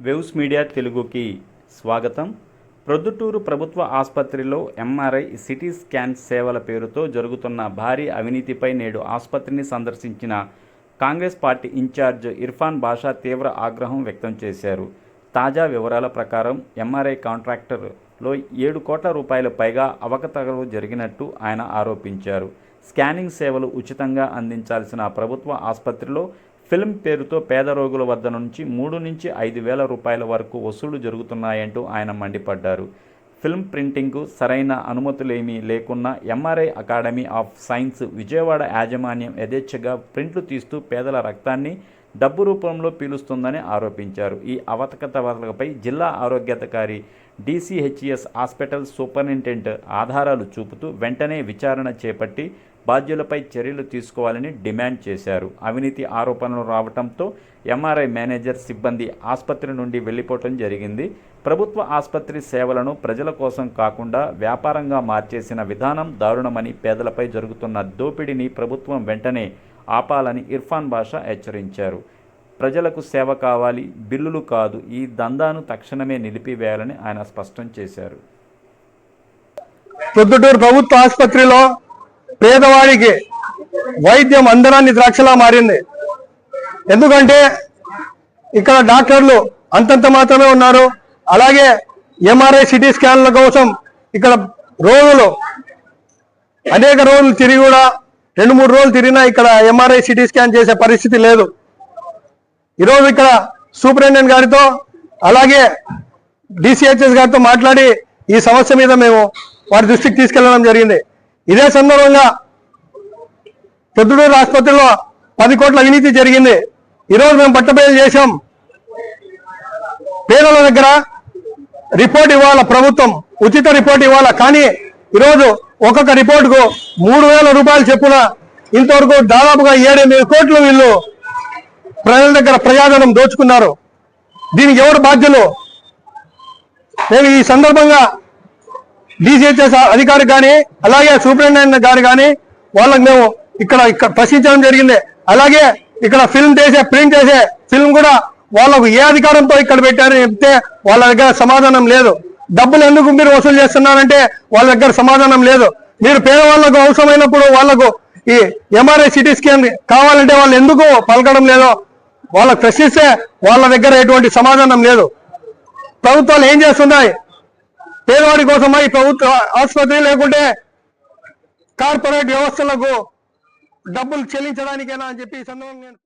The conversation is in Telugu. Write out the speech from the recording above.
వెవ్స్ మీడియా తెలుగుకి స్వాగతం. ప్రొద్దుటూరు ప్రభుత్వ ఆసుపత్రిలో ఎంఆర్ఐ సిటీ స్కాన్ సేవల పేరుతో జరుగుతున్న భారీ అవినీతిపై నేడు ఆసుపత్రిని సందర్శించిన కాంగ్రెస్ పార్టీ ఇన్ఛార్జ్ ఇర్ఫాన్ బాషా తీవ్ర ఆగ్రహం వ్యక్తం చేశారు. తాజా వివరాల ప్రకారం ఎంఆర్ఐ కాంట్రాక్టర్లో ఏడు కోట్ల రూపాయల పైగా అవకతవకలు జరిగినట్టు ఆయన ఆరోపించారు. స్కానింగ్ సేవలు ఉచితంగా అందించాల్సిన ప్రభుత్వ ఆసుపత్రిలో ఫిల్మ్ పేరుతో పేద రోగుల వద్ద నుంచి మూడు నుంచి ఐదు వేల రూపాయల వరకు వసూలు జరుగుతున్నాయంటూ ఆయన మండిపడ్డారు. ఫిల్మ్ ప్రింటింగ్కు సరైన అనుమతులేమీ లేకున్నా MRI academy of science Vijayawada యాజమాన్యం యథేచ్ఛగా ప్రింట్లు తీస్తూ పేదల రక్తాన్ని డబ్బు రూపంలో పీలుస్తుందని ఆరోపించారు. ఈ అవతకతవకలపై జిల్లా ఆరోగ్యాధికారి డీసీహెచ్ఎస్ హాస్పిటల్ సూపరింటెండెంట్ ఆధారాలు చూపుతూ వెంటనే విచారణ చేపట్టి బాధ్యులపై చర్యలు తీసుకోవాలని డిమాండ్ చేశారు. అవినీతి ఆరోపణలు రావడంతో ఎంఆర్ఐ మేనేజర్ సిబ్బంది ఆసుపత్రి నుండి వెళ్ళిపోవటం జరిగింది. ప్రభుత్వ ఆసుపత్రి సేవలను ప్రజల కోసం కాకుండా వ్యాపారంగా మార్చేసిన విధానం దారుణమని పేదలపై జరుగుతున్న దోపిడీని ప్రభుత్వం వెంటనే ఆపాలని ఇర్ఫాన్ బాషా హెచ్చరించారు. ప్రజలకు సేవ కావాలి బిల్లులు కాదు ఈ దందాను తక్షణమే నిలిపివేయాలని ఆయన స్పష్టం చేశారు. ప్రొద్దుటూరు ప్రభుత్వ ఆసుపత్రిలో పేదవాడికి వైద్యం అందరాన్ని ద్రాక్షలా మారింది. ఎందుకంటే ఇక్కడ డాక్టర్లు అంతంత మాత్రమే ఉన్నారు. అలాగే ఎంఆర్ఐ సిటీ స్కాన్ల కోసం ఇక్కడ రోజులు అనేక రోజులు తిరిగి కూడా రెండు మూడు రోజులు తిరిగినా ఇక్కడ ఎంఆర్ఐ సిటీ స్కాన్ చేసే పరిస్థితి లేదు. ఈరోజు ఇక్కడ సూపరింటెండెంట్ గారితో అలాగే డిసిహెచ్ఎస్ గారితో మాట్లాడి ఈ సమస్య మీద మేము వారి దృష్టికి తీసుకెళ్ళడం జరిగింది. ఇదే సందర్భంగా పొద్దుటూరు ఆసుపత్రిలో పది కోట్ల అవినీతి జరిగింది. ఈరోజు మేము పట్టబయలు చేశాం. పేదల దగ్గర రిపోర్ట్ ఇవ్వాల ప్రభుత్వం ఉచిత రిపోర్ట్ ఇవ్వాలా. కానీ ఈరోజు ఒక్కొక్క రిపోర్టుకు మూడు వేల రూపాయలు చెప్పున ఇంతవరకు దాదాపుగా ఏడెనిమిది కోట్లు వీళ్ళు ప్రజల దగ్గర ప్రజాధనం దోచుకున్నారు. దీనికి ఎవరు బాధ్యులు? నేను ఈ సందర్భంగా డిసిహెచ్ఎస్ అధికారి కానీ అలాగే సూపరింటెండెంట్ గారు కానీ వాళ్ళకి మేము ఇక్కడ ఇక్కడ ప్రశ్నించడం జరిగింది. అలాగే ఇక్కడ ఫిల్మ్ చేసే ప్రింట్ చేసే ఫిల్మ్ కూడా వాళ్ళకు ఏ అధికారంతో ఇక్కడ పెట్టారని చెప్తే వాళ్ళ దగ్గర సమాధానం లేదు. డబ్బులు ఎందుకు మీరు వసూలు చేస్తున్నారంటే వాళ్ళ దగ్గర సమాధానం లేదు. మీరు పేదవాళ్ళకు అవసరమైనప్పుడు వాళ్ళకు ఈ ఎంఆర్ఐ సిటీ స్కాన్ కావాలంటే వాళ్ళు ఎందుకు పలకడం లేదో వాళ్ళకు ప్రశ్నిస్తే వాళ్ళ దగ్గర ఎటువంటి సమాధానం లేదు. ప్రభుత్వాలు ఏం చేస్తున్నాయి? పేదవాడి కోసమై ప్రభుత్వ ఆసుపత్రి లేకుంటే కార్పొరేట్ వ్యవస్థలకు డబ్బులు చెల్లించడానికేనా అని చెప్పి ఈ సందర్భంగా నేను